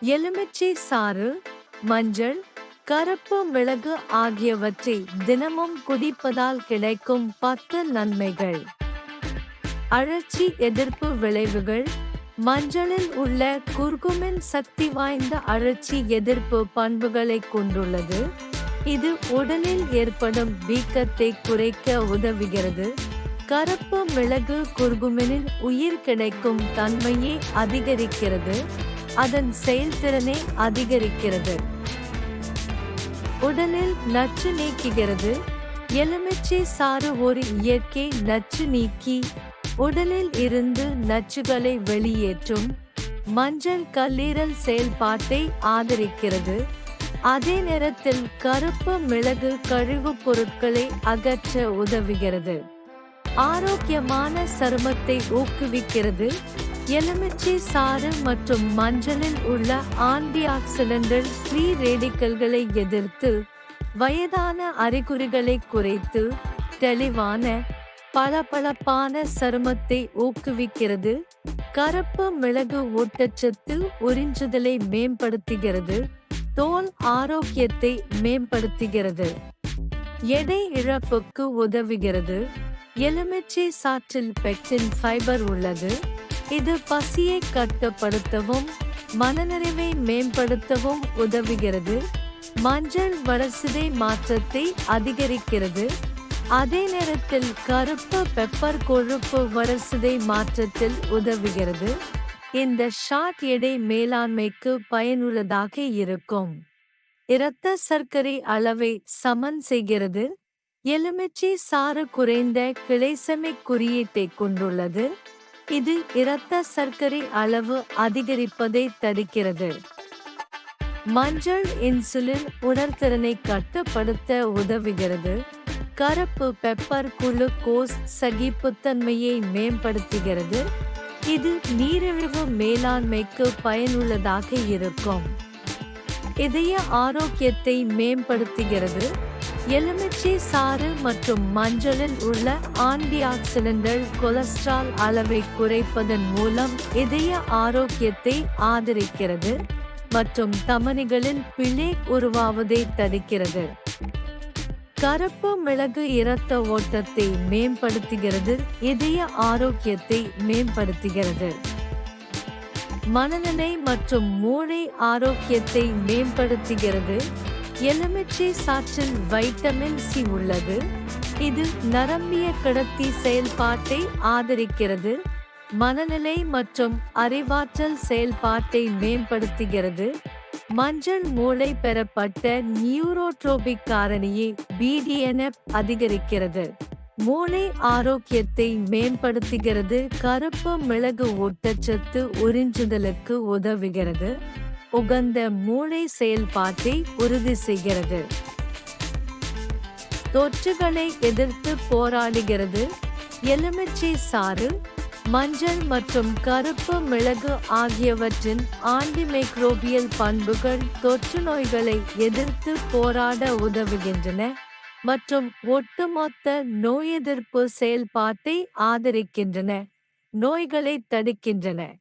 எலுமிச்சை சாறு மஞ்சள் கருப்பு மிளகு ஆகியவற்றை தினமும் குடிப்பதால் கிடைக்கும் பத்து நன்மைகள். அழற்சி எதிர்ப்பு விளைவுகள் மஞ்சளில் உள்ள குர்குமின் சக்தி வாய்ந்த அழற்சி எதிர்ப்பு பண்புகளை கொண்டுள்ளது. இது உடலில் ஏற்படும் வீக்கத்தை குறைக்க உதவுகிறது. கருப்பு மிளகு குர்குமினில் உயிர் கிடைக்கும் தன்மையை அதிகரிக்கிறது. அதன் செயல்திறனை அதிகரிக்கிறது. உடலில் நச்சு நீக்குகிறது. எலுமிச்சை சாறு ஒரு இயற்கை நச்சு நீக்கி உடலில் இருந்து நச்சுகளை வெளியேற்றும் மஞ்சள் கல்லீரல் செயல்பாட்டை ஆதரிக்கிறது. அதே நேரத்தில் கருப்பு மிளகு கழிவுப் பொருட்களை அகற்ற உதவுகிறது. ஆரோக்கியமான சருமத்தை ஊக்குவிக்கிறது. எலுமிச்சை சாறு மற்றும் மஞ்சளில் உள்ள ஆன்டி ஆக்சிடென்டல் ஃப்ரீ ரேடிக்கல்களை எதிர்த்து வயதான அறிகுறிகளை குறைத்து தெளிவான பளபளப்பான சருமத்தை ஊக்குவிக்கிறது. கருப்பு மிளகு ஊட்டச்சத்து உறிஞ்சுதலை மேம்படுத்துகிறது. தோல் ஆரோக்கியத்தை மேம்படுத்துகிறது. எடை இழப்புக்கு உதவுகிறது. எலுமிச்சை சாற்றில் பெக்டின் ஃபைபர் உள்ளது. இது பசியை கட்டுப்படுத்தவும் மனநிறைவை மேம்படுத்தவும் உதவுகிறது. மஞ்சள் வளர்சிதை மாற்றத்தை அதிகரிக்கிறது. அதே நேரத்தில் கருப்பு பெப்பர் கொழுப்பு வளர்சிதை மாற்றத்தில் உதவுகிறது. இந்த ஷாட் எடை மேலாண்மைக்கு பயனுள்ளதாக இருக்கும். இரத்த சர்க்கரை அளவை சமன் செய்கிறது. எலுமிச்சை சாறு குறைந்த கிளைசமை குறியீட்டை கொண்டுள்ளது. இது இரத்த சர்க்கரை அளவு அதிகரிப்பதை தடுக்கிறது. மஞ்சள் இன்சுலின் உணர்திறனை கட்டுப்படுத்த உதவுகிறது. கருப்பு பெப்பர் குளுக்கோஸ் சகிப்புத்தன்மையை மேம்படுத்துகிறது. இது நீரிழிவு மேலாண்மைக்கு பயனுள்ளதாக இருக்கும். இதய ஆரோக்கியத்தை மேம்படுத்துகிறது. எலுமிச்சை சாறு மற்றும் மஞ்சளில் உள்ள ஆன்டி ஆக்சிடென்ட்கள் கொலஸ்ட்ரால் அளவை குறைப்பதன் மூலம் இதய ஆரோக்கியத்தை ஆதரிக்கிறது மற்றும் தமனிகளில் பிழை உருவாவதை தடுக்கிறது. கருப்பு மிளகு இரத்த ஓட்டத்தை மேம்படுத்துகிறது இதய ஆரோக்கியத்தை மேம்படுத்துகிறது. மனநிலை மற்றும் மூளை ஆரோக்கியத்தை மேம்படுத்துகிறது எலுமிச்சை சாற்றில் வைட்டமின் சி உள்ளது. இது நரம்பிய கடத்தி செயல்பாட்டை ஆதரிக்கிறது. மனநிலை மற்றும் அறிவாற்றல் செயல்பாட்டை மேம்படுத்துகிறது. மஞ்சள் மூளை பெறப்பட்ட நியூரோட்ரோபிக் காரணியை பிடிஎன்எஃப் அதிகரிக்கிறது. மூளை ஆரோக்கியத்தை மேம்படுத்துகிறது. கருப்பு மிளகு ஊட்டச்சத்து உறிஞ்சுதலுக்கு உதவுகிறது. உகந்த மூளை செயல்பாட்டை உறுதி செய்கிறது. தொற்றுகளை எதிர்த்து போராடுகிறது. எலுமிச்சை சாறு மஞ்சள் மற்றும் கருப்பு மிளகு ஆகியவற்றின் ஆன்டிமைக்ரோபியல் பண்புகள் தொற்று நோய்களை எதிர்த்து போராட உதவுகின்றன மற்றும் ஒட்டுமொத்த நோய் எதிர்ப்பு செயல்பாட்டை ஆதரிக்கின்றன. நோய்களை தடுக்கின்றன.